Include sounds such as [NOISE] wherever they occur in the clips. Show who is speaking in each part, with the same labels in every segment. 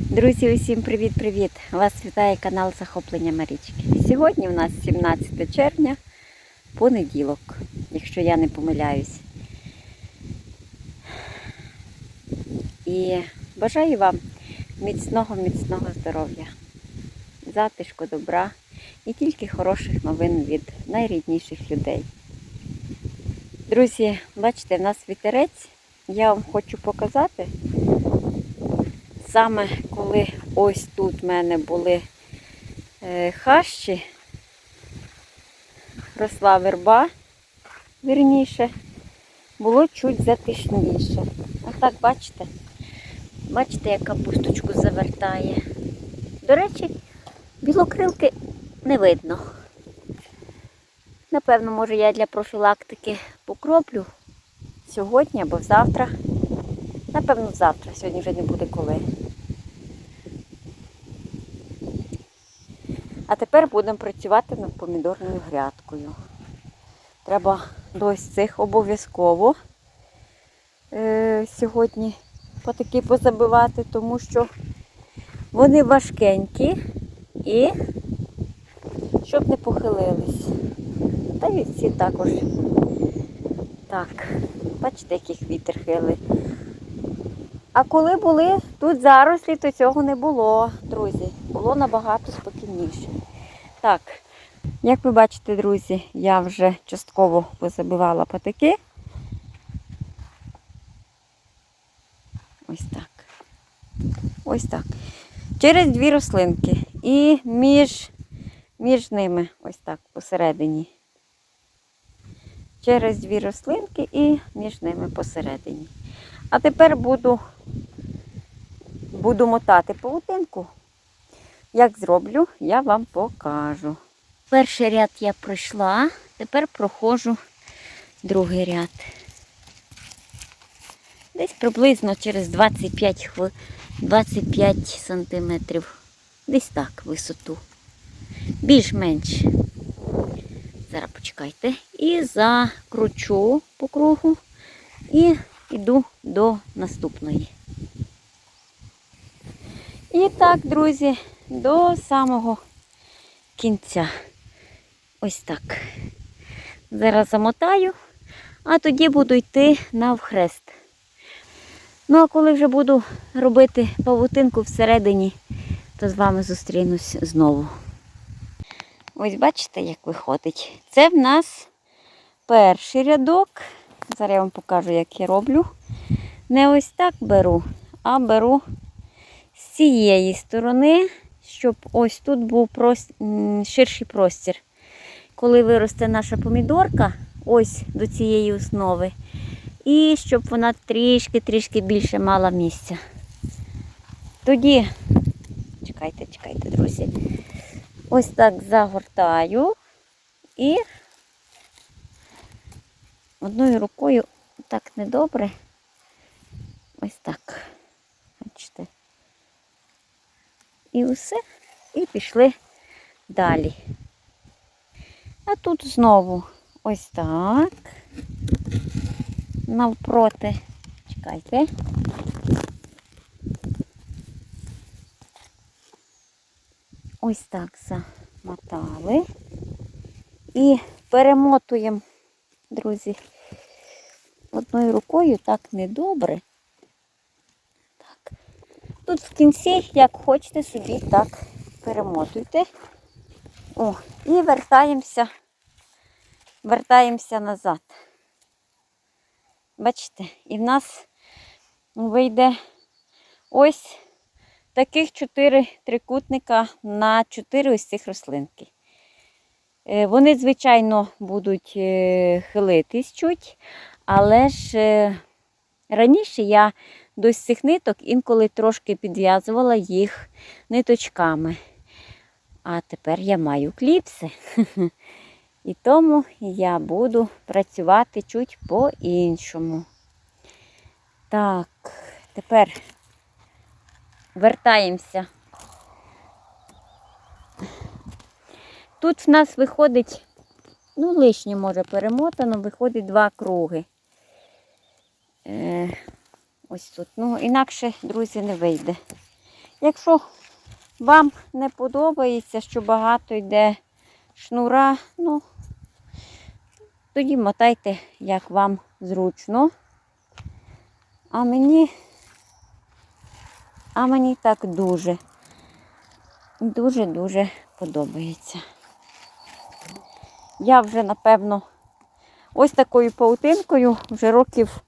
Speaker 1: Друзі, усім привіт-привіт! Вас вітає канал Захоплення Марічки. Сьогодні у нас 17 червня, понеділок, якщо я не помиляюсь. І бажаю вам міцного, міцного здоров'я, затишку, добра і тільки хороших новин від найрідніших людей. Друзі, бачите, в нас вітерець. Я вам хочу показати. Саме коли ось тут в мене були е, хащі, росла верба, вірніше, було чуть затишніше. А так, бачите, бачите, як капусточку завертає. До речі, білокрилки не видно. Напевно, може я для профілактики покроплю сьогодні або завтра. Напевно, завтра. Сьогодні вже не буде коли. А тепер будемо працювати над помідорною грядкою. Треба до цих обов'язково е, сьогодні потаки позабивати, тому що вони важкенькі і щоб не похилились. Та й ці також. Так, бачите, яких вітер хилий. А коли були тут зарослі, то цього не було, друзі. Було набагато спокійніше. Так, як ви бачите, друзі, я вже частково позабивала патики. Ось так. Ось так. Через дві рослинки. І між, між ними, ось так, посередині. Через дві рослинки і між ними посередині. А тепер буду, буду мотати павутинку. Як зроблю, я вам покажу. Перший ряд я пройшла, тепер проходжу другий ряд. Десь приблизно через 25 25 сантиметрів. Десь так висоту. Більш-менш. Зараз почекайте. І закручу по кругу і йду до наступної. І так, друзі, до самого кінця. Ось так. Зараз замотаю, а тоді буду йти навхрест. Ну, а коли вже буду робити павутинку всередині, то з вами зустрінусь знову. Ось бачите, як виходить. Це в нас перший рядок. Зараз я вам покажу, як я роблю. Не ось так беру, а беру з цієї сторони, щоб ось тут був ширший простір. Коли виросте наша помідорка, ось до цієї основи, і щоб вона трішки-трішки більше мала місця. Тоді, чекайте, чекайте, друзі. Ось так загортаю і одною рукою так недобре. Ось так. Бачите. І все. І пішли далі. А тут знову ось так. Навпроти. Чекайте. Ось так замотали. І перемотуємо, друзі, одною рукою так недобре. Так. Тут в кінці, як хочете собі, так перемотуйте. О, і вертаємося, вертаємося назад. Бачите, і в нас вийде ось таких чотири трикутника на чотири ось цих рослинки. Е, Вони, звичайно, будуть е, хилитись чуть, але ж е, раніше я до цих ниток інколи трошки підв'язувала їх ниточками. А тепер я маю кліпси. [LAUGHS] І тому я буду працювати чуть по-іншому. Так, тепер вертаємося. Тут в нас виходить, ну, лишнє може перемотано, виходить два круги. Е, ось тут. Ну, інакше, друзі, не вийде. Якщо вам не подобається, що багато йде шнура, ну, тоді мотайте, як вам зручно. А мені, а мені так дуже, дуже-дуже подобається. Я вже, напевно, ось такою паутинкою вже років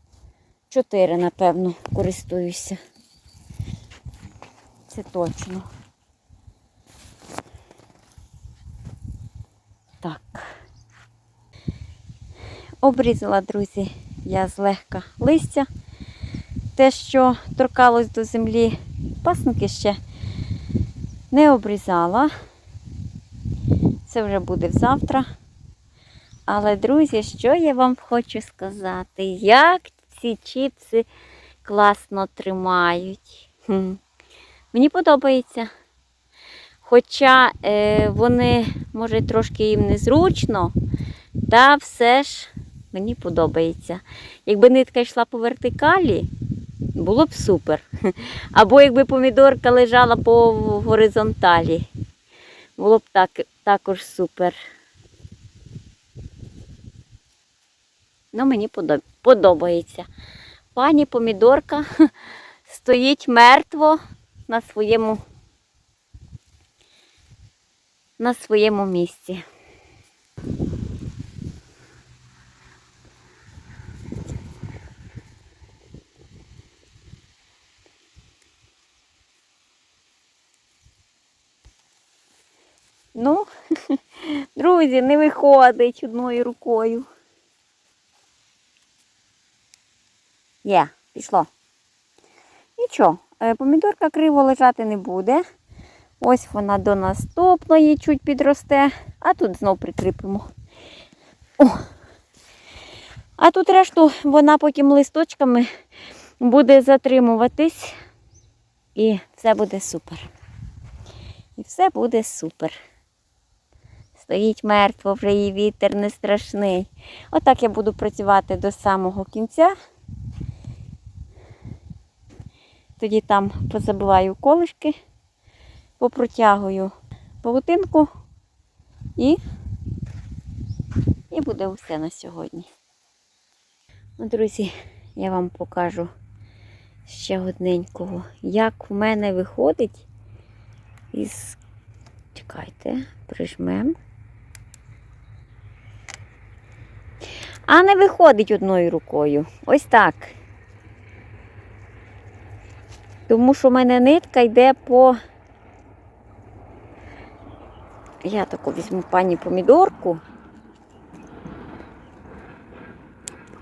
Speaker 1: 4, напевно, користуюся. Це точно. Так. Обрізала, друзі, я злегка листя. Те, що торкалось до землі, пасники ще не обрізала. Це вже буде завтра. Але, друзі, що я вам хочу сказати? Як ці чіпси класно тримають. Хм. Мені подобається. Хоча е, вони, може, трошки їм незручно, та все ж мені подобається. Якби нитка йшла по вертикалі, було б супер. [LAUGHS] Або якби помідорка лежала по горизонталі, було б так, також супер. Ну, мені подобається. Пані помідорка [LAUGHS] стоїть мертво на своєму, на своєму місці. Ну, [LAUGHS] друзі, не виходить одною рукою. Є, пішло. Нічого, е, помідорка криво лежати не буде. Ось вона до наступної чуть підросте, а тут знов прикріпимо. О! А тут решту вона потім листочками буде затримуватись. І все буде супер. І все буде супер. Стоїть мертво, вже її вітер не страшний. Отак я буду працювати до самого кінця. Тоді там позабиваю колишки, попротягую павутинку і, і буде все на сьогодні. Ну, друзі, я вам покажу ще одненького, як в мене виходить із. Чекайте, прижмем. А не виходить одною рукою. Ось так. Тому що в мене нитка йде по. Я таку візьму пані помідорку.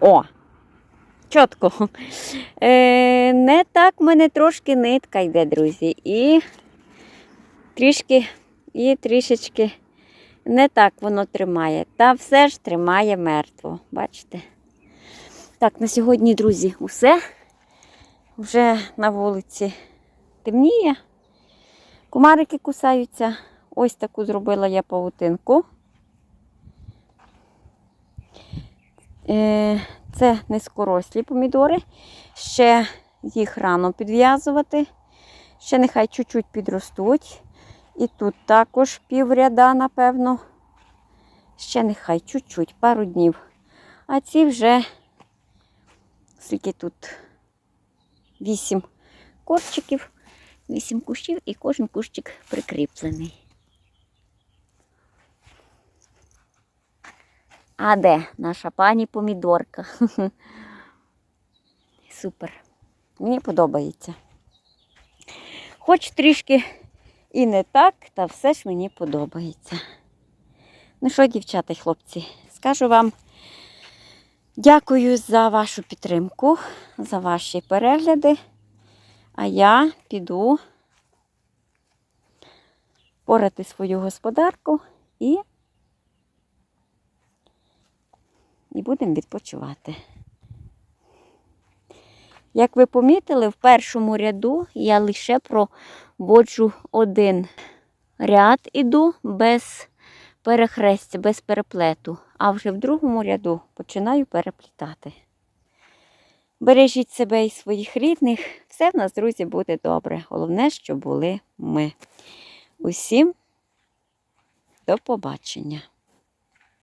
Speaker 1: О! Чітко. Е, не так в мене трошки нитка йде, друзі. І трішки, і трішечки не так воно тримає. Та все ж тримає мертво. Бачите? Так, на сьогодні, друзі, усе. Вже на вулиці темніє. Комарики кусаються. Ось таку зробила я павутинку. Е, Це низькорослі помідори. Ще їх рано підв'язувати. Ще нехай чуть-чуть підростуть. І тут також півряда, напевно. Ще нехай чуть-чуть, пару днів. А ці вже скільки тут вісім корчиків, вісім кущів і кожен кущик прикріплений. А де наша пані помідорка? [LAUGHS] Супер. Мені подобається. Хоч трішки і не так, та все ж мені подобається. Ну що, дівчата й хлопці, скажу вам дякую за вашу підтримку, за ваші перегляди. А я піду порати свою господарку і, і будемо відпочивати. Як ви помітили, в першому ряду я лише проводжу один ряд іду без перехрестя, без переплету, а вже в другому ряду починаю переплітати. Бережіть себе і своїх рідних. Все в нас, друзі, буде добре. Головне, щоб були ми. Усім до побачення.